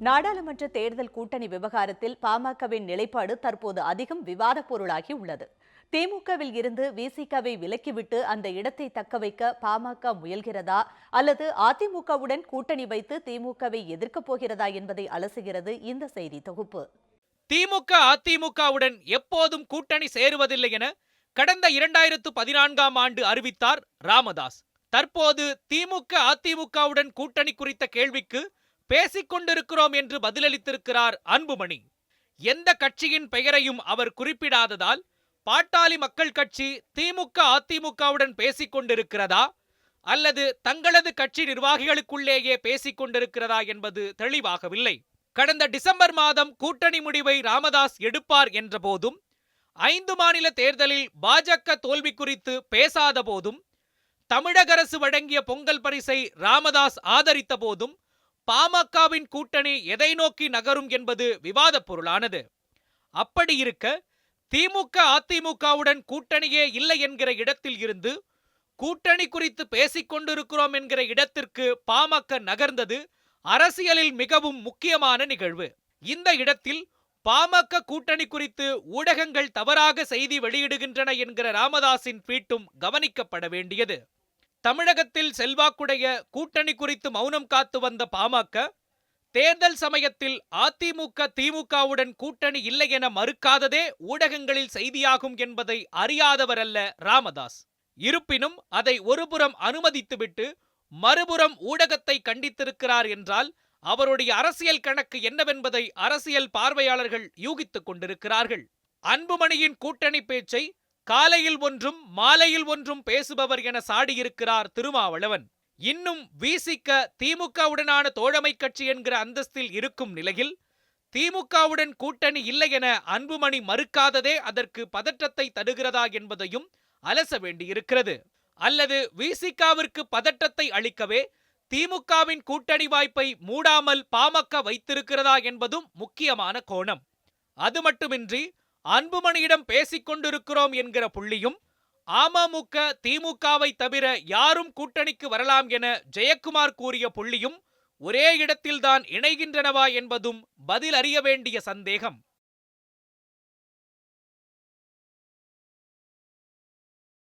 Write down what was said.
நாடாளுமன்ற தேர்தல் கூட்டணி விவகாரத்தில் பாமகவின் நிலைப்பாடு தற்போது அதிகம் விவாதப் பொருளாகி உள்ளது. திமுகவில் இருந்து விசிகவை விலக்கிவிட்டு அந்த இடத்தை தக்க வைக்க பாமக முயல்கிறதா அல்லது அதிமுகவுடன் கூட்டணி வைத்து திமுகவை எதிர்க்கப் போகிறதா என்பதை அலசுகிறது இந்த செய்தி தொகுப்பு. திமுக அதிமுகவுடன் எப்போதும் கூட்டணி சேருவதில்லை என கடந்த இரண்டாயிரத்து பதினான்காம் ஆண்டு அறிவித்தார் ராமதாஸ். தற்போது திமுக அதிமுகவுடன் கூட்டணி குறித்த கேள்விக்கு பேசிக் கொண்டிருக்கிறோம் என்று பதிலளித்திருக்கிறார் அன்புமணி. எந்த கட்சியின் பெயரையும் அவர் குறிப்பிடாததால் பாட்டாளி மக்கள் கட்சி திமுக அதிமுகவுடன் பேசிக் கொண்டிருக்கிறதா அல்லது தங்களது கட்சி நிர்வாகிகளுக்குள்ளேயே பேசிக் கொண்டிருக்கிறதா என்பது தெளிவாகவில்லை. கடந்த டிசம்பர் மாதம் கூட்டணி முடிவை ராமதாஸ் எடுப்பார் என்ற போதும் ஐந்து மாநில தேர்தலில் பாஜக தோல்வி குறித்து பேசாத போதும் தமிழக அரசு வழங்கிய பொங்கல் பரிசை ராமதாஸ் ஆதரித்த போதும் பாமகவின் கூட்டணி எதை நோக்கி நகரும் என்பது விவாதப் பொருளானது. அப்படியிருக்க திமுக அதிமுகவுடன் கூட்டணியே இல்லை என்கிற இடத்தில் இருந்து கூட்டணி குறித்து பேசிக் கொண்டிருக்கிறோம் என்கிற இடத்திற்கு பாமக நகர்ந்தது அரசியலில் மிகவும் முக்கியமான நிகழ்வு. இந்த இடத்தில் பாமக கூட்டணி குறித்து ஊடகங்கள் தவறாக செய்தி வெளியிடுகின்றன என்கிற ராமதாஸின் ட்வீட்டும் கவனிக்கப்பட வேண்டியது. தமிழகத்தில் செல்வாக்குடைய கூட்டணி குறித்து மௌனம் காத்து வந்த பாமக தேர்தல் சமயத்தில் அதிமுக திமுகவுடன் கூட்டணி இல்லை என மறுக்காததே ஊடகங்களில் செய்தியாகும் என்பதை அறியாதவர் அல்ல ராமதாஸ். இருப்பினும் அதை ஒருபுறம் அனுமதித்துவிட்டு மறுபுறம் ஊடகத்தை கண்டித்திருக்கிறார் என்றால் அவருடைய அரசியல் கணக்கு என்னவென்பதை அரசியல் பார்வையாளர்கள் யூகித்துக் கொண்டிருக்கிறார்கள். அன்புமணியின் கூட்டணி பேச்சை காலையில் ஒன்றும் மாலையில் ஒன்றும் பேசுபவர் என சாடியிருக்கிறார் திருமாவளவன். இன்னும் விசிக திமுகவுடனான தோழமை கட்சி என்கிற அந்தஸ்தில் இருக்கும் நிலையில் திமுகவுடன் கூட்டணி இல்லை என அன்புமணி மறுக்காததே அதற்கு பதற்றத்தை தருகிறதா என்பதையும் அலச வேண்டியிருக்கிறது. அல்லது விசிகாவிற்கு பதற்றத்தை அளிக்கவே திமுகவின் கூட்டணி வாய்ப்பை மூடாமல் பாமக வைத்திருக்கிறதா என்பதும் முக்கியமான கோணம். அது மட்டுமின்றி அன்புமணியிடம் பேசிக் கொண்டிருக்கிறோம் என்கிற புள்ளியும் அமமுக திமுகவை தவிர யாரும் கூட்டணிக்கு வரலாம் என ஜெயக்குமார் கூறிய புள்ளியும் ஒரே இடத்தில்தான் இணைகின்றனவா என்பதும் பதில் அறிய வேண்டிய சந்தேகம்.